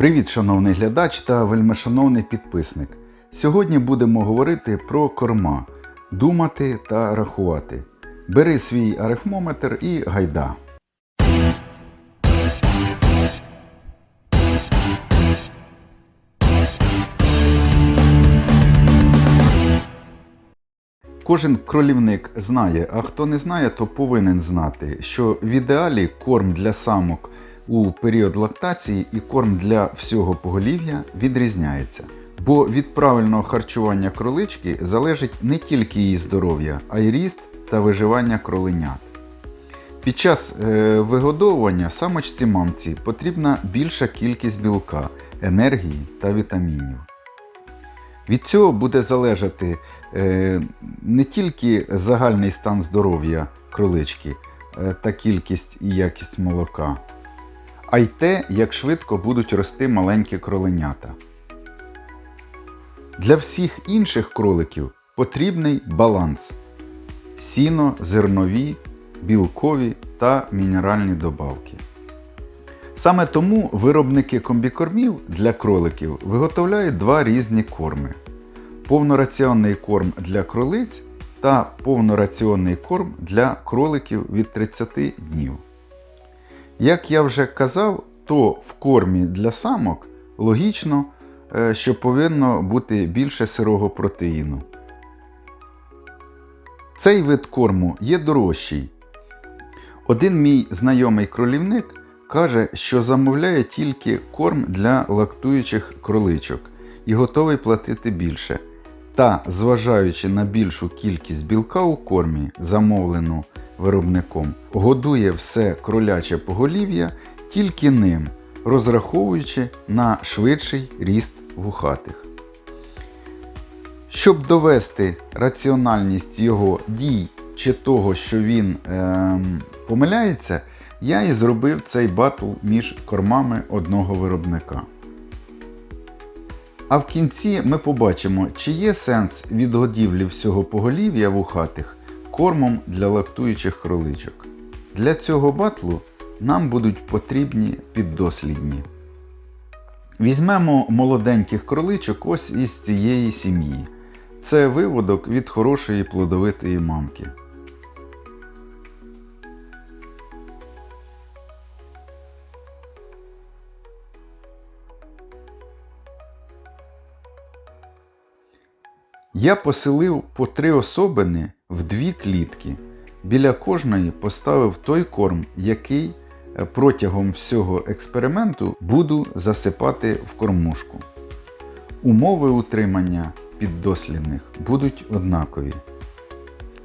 Привіт, шановний глядач та вельмишановний підписник. Сьогодні будемо говорити про корма, думати та рахувати. Бери свій арифмометр і гайда. Кожен кролівник знає, а хто не знає, то повинен знати, що в ідеалі корм для самок у період лактації і корм для всього поголів'я відрізняється. Бо від правильного харчування кролички залежить не тільки її здоров'я, а й ріст та виживання кроленят. Під час е, вигодовування самочці мамці потрібна більша кількість білка, енергії та вітамінів. Від цього буде залежати е, не тільки загальний стан здоров'я кролички е, та кількість і якість молока, а й те, як швидко будуть рости маленькі кроленята. Для всіх інших кроликів потрібний баланс сіно, зернові, білкові та мінеральні добавки. Саме тому виробники комбікормів для кроликів виготовляють два різні корми: повнораціонний корм для кролиць та повнораціонний корм для кроликів від 30 днів. Як я вже казав, то в кормі для самок логічно, е, що повинно бути більше сирого протеїну. Цей вид корму є дорожчий. Один мій знайомий кролівник каже, що замовляє тільки корм для лактуючих кроличок і готовий платити більше. Та, зважаючи на більшу кількість білка у кормі, замовлену виробником, годує все кроляче поголів'я тільки ним, розраховуючи на швидший ріст вухатих. Щоб довести раціональність його дій чи того, що він ем, помиляється, я і зробив цей батл між кормами одного виробника. А в кінці ми побачимо, чи є сенс відгодівлі всього поголів'я вухатих кормом для лактуючих кроличок. Для цього батлу нам будуть потрібні піддослідні. Візьмемо молоденьких кроличок ось із цієї сім'ї. Це виводок від хорошої плодовитої мамки. Я поселив по три особини в дві клітки. Біля кожної поставив той корм, який е, протягом всього експерименту буду засипати в кормушку. Умови утримання піддослідних будуть однакові.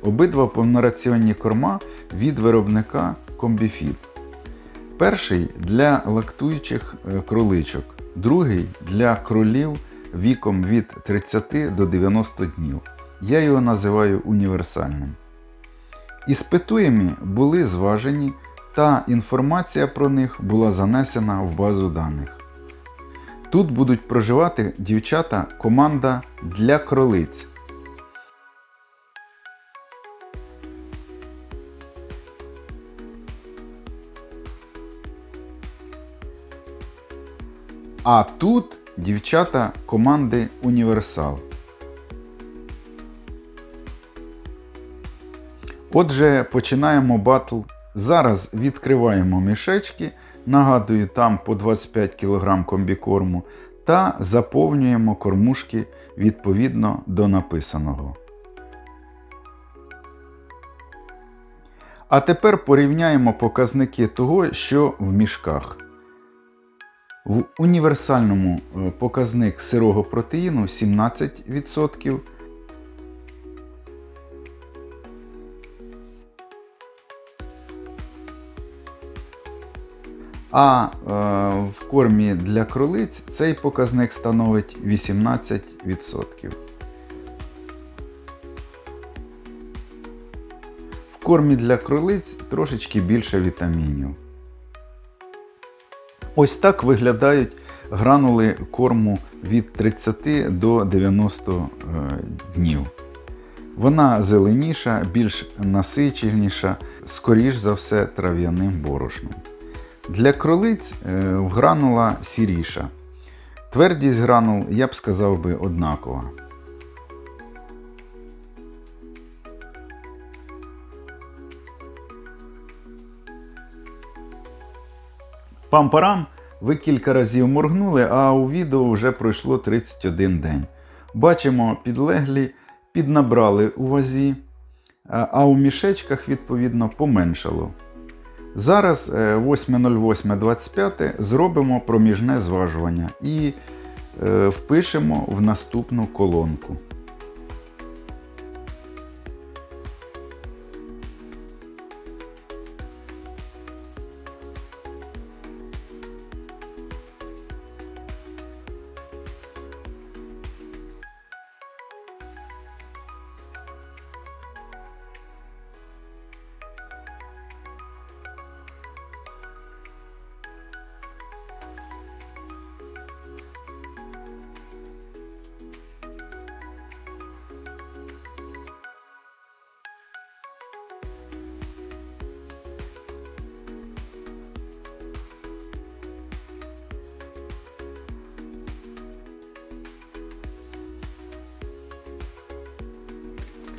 Обидва повнораціонні корма від виробника Комбіфіт. Перший для лактуючих е, кроличок, другий для кролів віком від 30 до 90 днів. Я його називаю універсальним. Іспитуємі були зважені, та інформація про них була занесена в базу даних. Тут будуть проживати дівчата команда для кролиць. А тут дівчата команди Універсал. Отже, починаємо батл. Зараз відкриваємо мішечки, нагадую, там по 25 кг комбікорму, та заповнюємо кормушки відповідно до написаного. А тепер порівняємо показники того, що в мішках. В універсальному е, показник сирого протеїну 17%. А е, в кормі для кролиць цей показник становить 18%. В кормі для кролиць трошечки більше вітамінів. Ось так виглядають гранули корму від 30 до 90 е, днів. Вона зеленіша, більш насиченіша, скоріш за все, трав'яним борошном. Для кролиць е, в гранула сіріша. Твердість гранул, я б сказав би, однакова. Пам-парам, ви кілька разів моргнули, а у відео вже пройшло 31 день. Бачимо, підлеглі піднабрали у вазі, а а у мішечках, відповідно, поменшало. Зараз е, 8.08.25 зробимо проміжне зважування і е, впишемо в наступну колонку.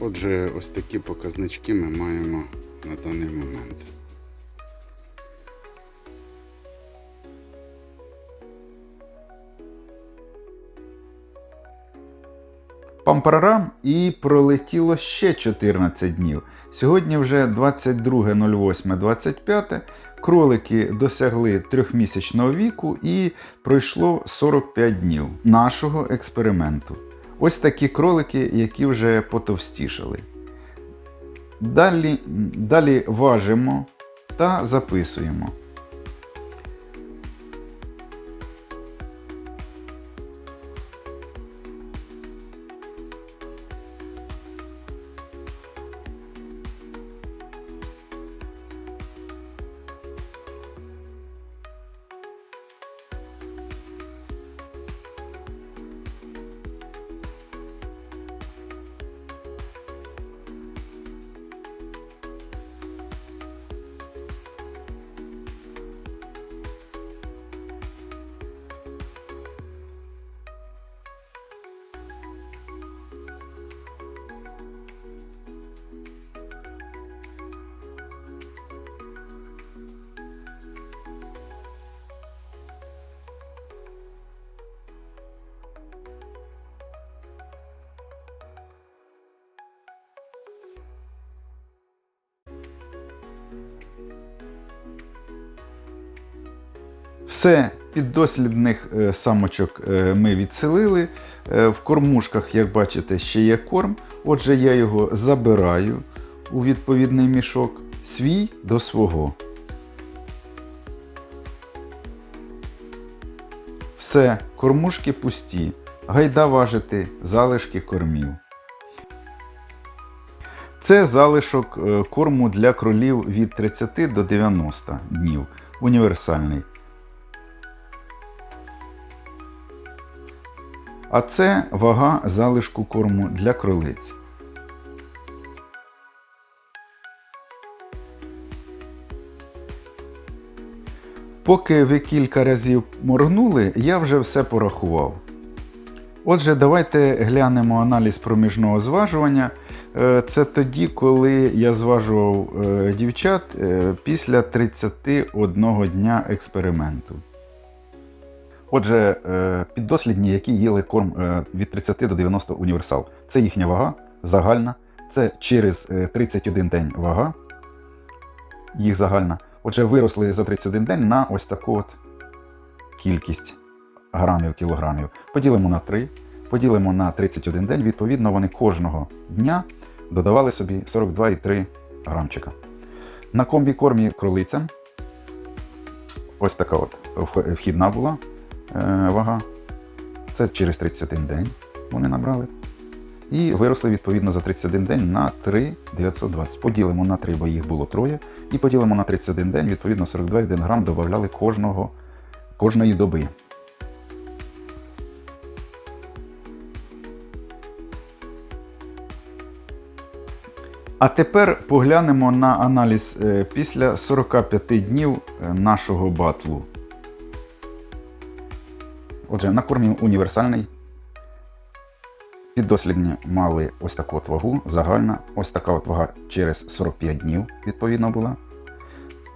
Отже, ось такі показнички ми маємо на даний момент. Пампарарам і пролетіло ще 14 днів. Сьогодні вже 22.08.25. Кролики досягли трьохмісячного віку і пройшло 45 днів нашого експерименту. Ось такі кролики, які вже потовстішали. Далі, далі важимо та записуємо. Все, піддослідних е, самочок е, ми відселили. Е, В кормушках, як бачите, ще є корм. Отже, я його забираю у відповідний мішок, свій до свого. Все, кормушки пусті. Гайда важити залишки кормів. Це залишок корму для кролів від 30 до 90 днів. Універсальний. А це вага залишку корму для кролиць. Поки ви кілька разів моргнули, я вже все порахував. Отже, давайте глянемо аналіз проміжного зважування. Е, Це тоді, коли я зважував е, дівчат е, після 31 дня експерименту. Отже, е, піддослідні, які їли корм е, від 30 до 90 універсал. Це їхня вага загальна. Це через е, 31 день вага. Їх загальна. Отже, виросли за 31 день на ось таку от кількість грамів, кілограмів. Поділимо на 3, поділимо на 31 день. Відповідно, вони кожного дня додавали собі 42,3 грамчика. На комбікормі кролицям ось така от вхідна була е, вага. Це через 31 день вони набрали. І виросли відповідно за 31 день на 3,920. Поділимо на 3, бо їх було троє. І поділимо на 31 день, відповідно 42,1 грам додавали кожного, кожної доби. А тепер поглянемо на аналіз е, після 45 днів е, нашого батлу. Отже, на кормі універсальний. Піддослідні мали ось таку от вагу, загальна, ось така от вага через 45 днів, відповідно, була.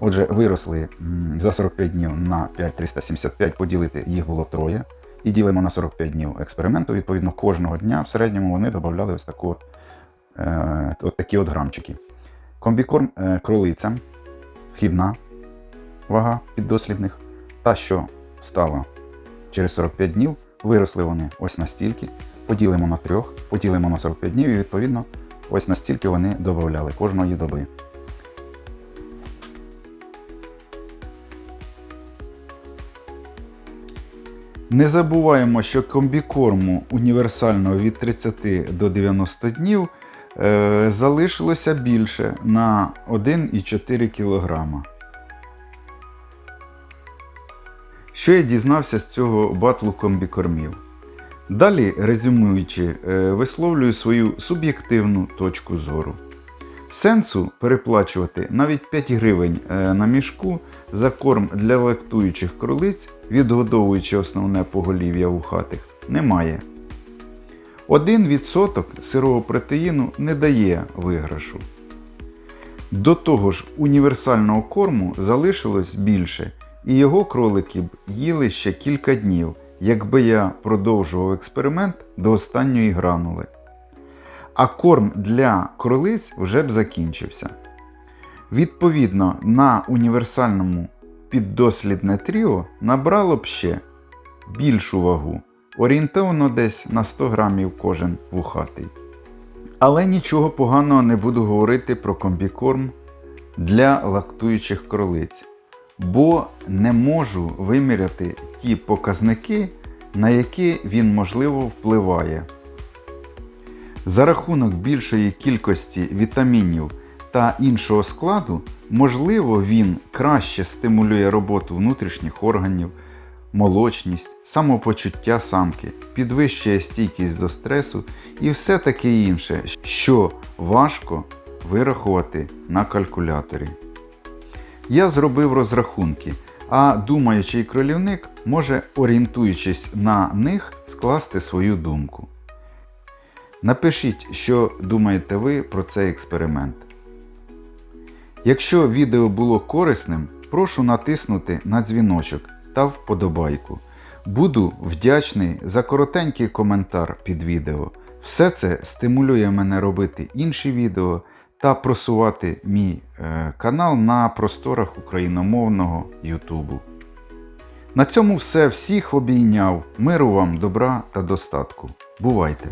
Отже, виросли за 45 днів на 5,375, поділити їх було троє. І ділимо на 45 днів експерименту. Відповідно, кожного дня в середньому вони додавали ось таку от, е, от такі от грамчики. Комбікорм е, кролицям, вхідна вага піддослідних, та що стала через 45 днів, виросли вони ось настільки, поділимо на трьох, поділимо на 45 днів і відповідно ось настільки вони додавали кожної доби. Не забуваємо, що комбікорму універсального від 30 до 90 днів е, залишилося більше на 1,4 кг. Що я дізнався з цього батлу комбікормів? Далі, резюмуючи, е, висловлюю свою суб'єктивну точку зору. Сенсу переплачувати навіть 5 гривень е, на мішку за корм для лактуючих кролиць, відгодовуючи основне поголів'я вухатих, немає. 1% сирого протеїну не дає виграшу. До того ж, універсального корму залишилось більше, і його кролики б їли ще кілька днів, якби я продовжував експеримент до останньої гранули. А корм для кролиць вже б закінчився. Відповідно, на універсальному піддослідне тріо набрало б ще більшу вагу, орієнтовно десь на 100 грамів кожен вухатий. Але нічого поганого не буду говорити про комбікорм для лактуючих кролиць, бо не можу виміряти ті показники, на які він можливо впливає. За рахунок більшої кількості вітамінів та іншого складу, можливо, він краще стимулює роботу внутрішніх органів, молочність, самопочуття самки, підвищує стійкість до стресу і все таке інше, що важко вирахувати на калькуляторі. Я зробив розрахунки, а думаючий кролівник може, орієнтуючись на них, скласти свою думку. Напишіть, що думаєте ви про цей експеримент. Якщо відео було корисним, прошу натиснути на дзвіночок та вподобайку. Буду вдячний за коротенький коментар під відео. Все це стимулює мене робити інші відео та просувати мій е, канал на просторах україномовного Ютубу. На цьому все. Всіх обійняв. Миру вам, добра та достатку. Бувайте!